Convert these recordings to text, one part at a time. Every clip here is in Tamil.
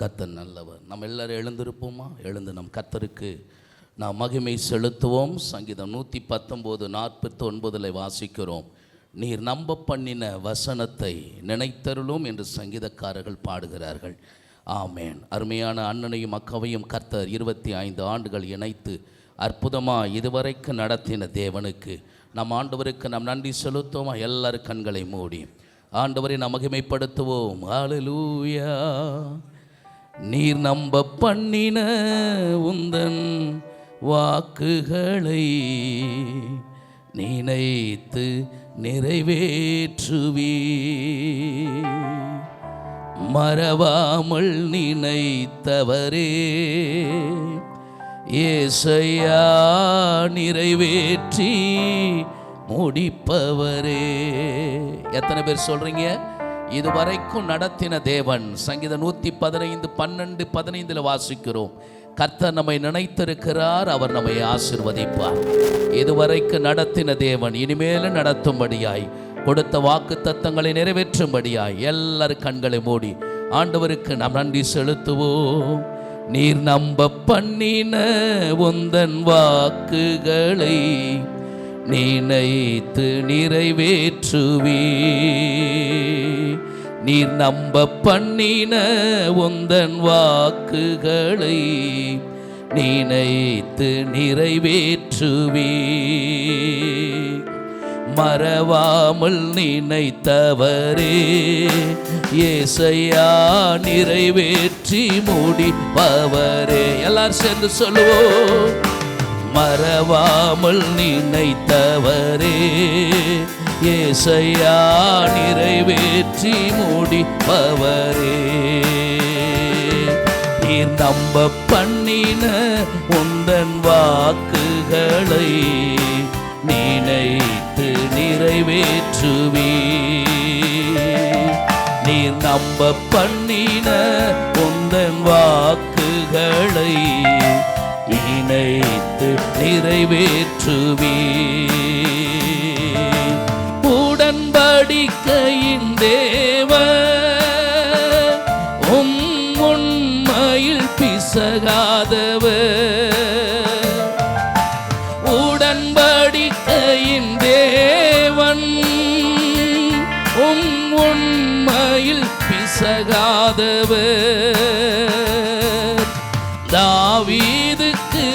கர்த்தர் நல்லவர். நம்ம எல்லோரும் எழுந்திருப்போமா? எழுந்து நம் கர்த்தருக்கு நாம் மகிமை செலுத்துவோம். சங்கீதம் நூற்றி பத்தொம்போது நாற்பத்தி ஒன்பதில் வாசிக்கிறோம். நீர் நம்ப பண்ணின வசனத்தை நினைத்தருளும் என்று சங்கீதக்காரர்கள் பாடுகிறார்கள். ஆமேன். அருமையான அண்ணனையும் அக்காவையும் கர்த்தர் இருபத்தி ஐந்து ஆண்டுகள் இணைத்து அற்புதமாக இதுவரைக்கும் நடத்தின தேவனுக்கு நம் ஆண்டவருக்கு நாம் நன்றி செலுத்துவோமா? எல்லாரும் கண்களை மூடி. ஆண்டவரை நாம் மகிமைப்படுத்துவோம். ஹalleluya. நீர் நம்ப பண்ணின உந்தன் வாக்குகளை நினைத்து நிறைவேற்றுவீ மறவாமல் நினைத்தவரே ஏசையா நிறைவேற்றி முடிப்பவரே. எத்தனை பேர் சொல்றீங்க? இதுவரைக்கும் நடத்தின தேவன் சங்கீத நூற்றி பதினைந்து பன்னெண்டு பதினைந்தில் வாசிக்கிறோம். கர்த்தர் நம்மை நினைத்திருக்கிறார் அவர் நம்மை ஆசிர்வதிப்பார். இதுவரைக்கும் நடத்தின தேவன் இனிமேலும் நடத்தும்படியாய் கொடுத்த வாக்கு தத்தங்களை நிறைவேற்றும்படியாய் எல்லாரும் கண்களை மூடி ஆண்டவருக்கு நாம் நன்றி செலுத்துவோம். நீர் நம்ப பண்ணின உந்தன் வாக்குகளை நினைத்து நிறைவேற்றுவி நீர் நம்ப பண்ணின உந்தன் வாக்குகளை நினைத்து நிறைவேற்றுவே மறவாமல் நினைத்தவரே ஏசையா நிறைவேற்றி முடிப்பவரே. எல்லாரும் சேர்ந்து சொல்லுவோம். மறவாமல் நினைத்தவரே. ஏசையா நிறைவேற்றி முடிப்பவரே. நீர் நம்ப பண்ணின உந்தன் வாக்குகளை நினைத்து நிறைவேற்றுவே நீர் நம்ப பண்ணின உந்தன் வாக்குகளை நினைத்து நிறைவேற்றுவே உடன்படிக்கையின் தேவ உம் உண்மையில் பிசகாதவ உடன்படிக்கையின் தேவன் உம் உண்மையில் பிசகாதவர். தாவீதுக்கு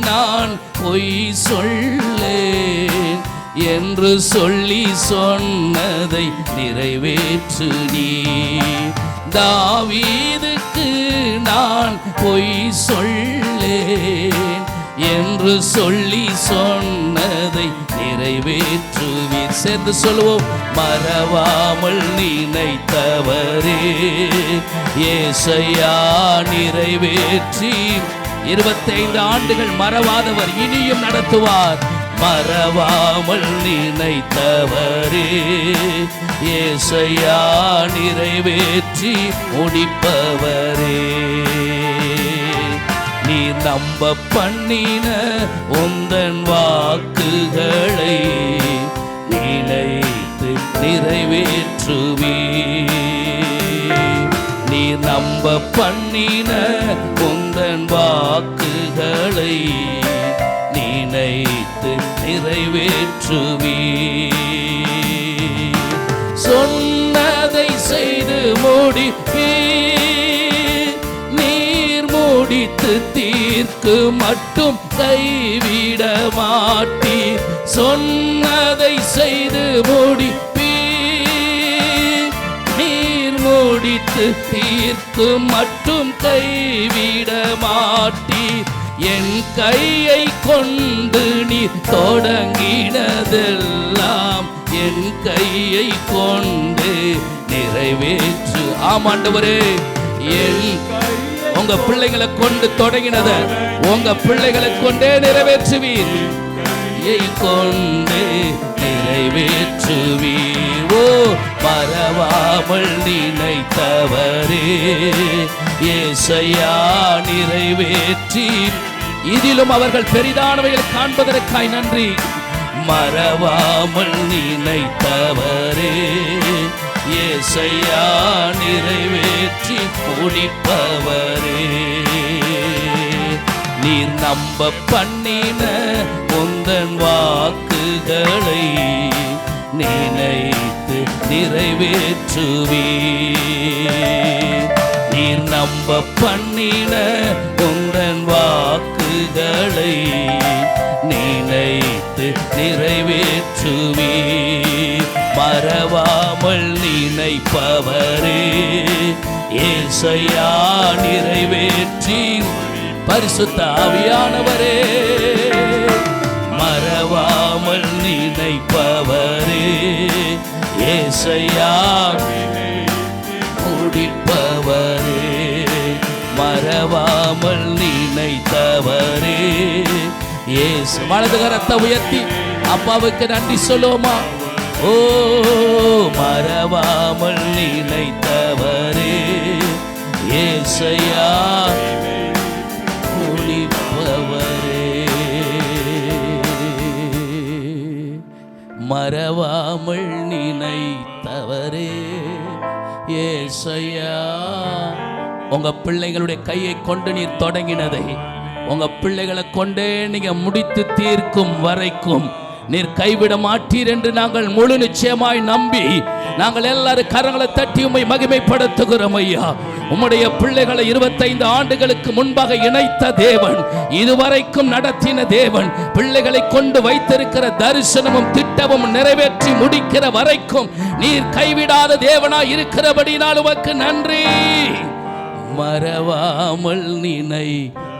நான் பொய் சொல்லேன் என்று சொல்லி சொன்னதை நிறைவேற்று நீ தாவீதுக்கு நான் பொய் சொல்லேன் என்று சொல்லி சொன்னதை நிறைவேற்றுவீர். சேர்ந்து சொல்லுவோம் மறவாமல் நினைத்தவரே ஏசையா நிறைவேற்றி இருபத்தைந்து ஆண்டுகள் மறவாதவர் இனியும் நடத்துவார். மறவாமல் நினைத்தவரே ஏசையா நிறைவேற்றி முடிப்பவரே. நீ நம்ப பண்ணின உந்தன் வாக்குகளை நினைத்து நிறைவேற்றுவே நீ நம்ப பண்ணின தன் வாக்குகளை நினைத்து நிறைவேற்றுவே சொன்னதை செய்து மூடி நீர் மூடித்து தீர்க்கு மட்டும் கைவிட மாட்டி சொன்னதை செய்து மூடி முடித்து தீர்த்து மட்டும் கைவிட மாட்டி என் கையை கொண்டு நீ தொடங்கினதெல்லாம் என் கையை கொண்டு நிறைவேற்று. ஆமாண்டவரே என் உங்க பிள்ளைகளை கொண்டு தொடங்கினத உங்க பிள்ளைகளை கொண்டே நிறைவேற்றுவீர். கையை கொண்டு நிறைவேற்றுவீர் ஓ மறவாமல் நினைத்தவரே. ஏசையா நிறைவேற்றி இதிலும் அவர்கள் பெரிதானவைகள் காண்பதற்காய் நன்றி. மறவாமல் நினைத்தவரே. ஏசையா நிறைவேற்றி முடிப்பவரே நீர் நம்ப பண்ணின உந்தன் வாக்குகளை நினைத்து நிறைவேற்றுவீ நீர் நம்ப பண்ணின உந்தன் வாக்குகளை நினைத்து நிறைவேற்றுவீ மறவாமல் நினைப்பவரே ஏசையா நிறைவேற்றி பரிசுத்த ஆவியானவரே. ஏசு வலது கரத்தை உயர்த்தி அப்பாவுக்கு நன்றி சொல்லுவோமா? ஓ மறவாமல் நினைத்தவரே ஏசையா ஒளிப்பவரே மறவாமல் நினைத்தவரே ஏசையா. உங்க பிள்ளைகளுடைய கையை கொண்டு நீர் தொடங்கினதை உங்க பிள்ளைகளை கொண்டே நீங்க முடித்து தீர்க்கும் வரைக்கும் நீர் கைவிட மாட்டீர் என்று நாங்கள் முழு நிச்சயமாய் நம்பி நாங்கள் எல்லாரும் கரங்களை தட்டி உண்மை மகிமைப்படுத்துகிறோம் ஐயா. உம்முடைய பிள்ளைகளை இருபத்தைந்து ஆண்டுகளுக்கு முன்பாக இணைத்த தேவன் இதுவரைக்கும் நடத்தின தேவன் பிள்ளைகளை கொண்டு வைத்திருக்கிற தரிசனமும் திட்டமும் நிறைவேற்றி முடிக்கிற வரைக்கும் நீர் கைவிடாத தேவனாய் இருக்கிறபடினால் உமக்கு நன்றி. மறவாமல் நினை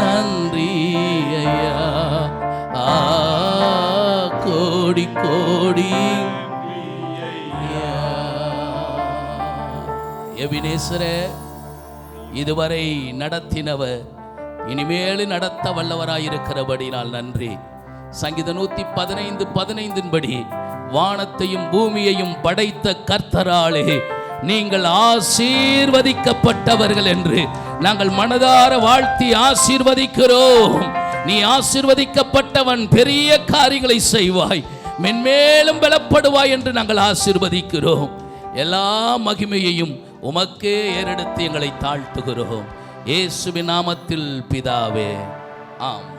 நன்றி ஐயா. ஆ கோடி கோடி எவினேஸ்வரே இதுவரை நடத்தினவர் இனிமேல் நடத்த வல்லவராயிருக்கிறபடினால் நன்றி. சங்கீத நூத்தி பதினைந்து பதினைந்தின்படி வானத்தையும் பூமியையும் படைத்த கர்த்தராலே நீங்கள் ஆசீர்வதிக்கப்பட்டவர்கள் என்று நாங்கள் மனதார வாழ்த்தி ஆசீர்வதிக்கிறோம். நீ ஆசீர்வதிக்கப்பட்டவன் பெரிய காரியங்களை செய்வாய். மென்மேலும் பலப்படுவாய் என்று நாங்கள் ஆசீர்வதிக்கிறோம். எல்லா மகிமையையும் உமக்கே ஏறெடுத்து எங்களை தாழ்த்துகிறோம். இயேசுவின் நாமத்தில் பிதாவே ஆம்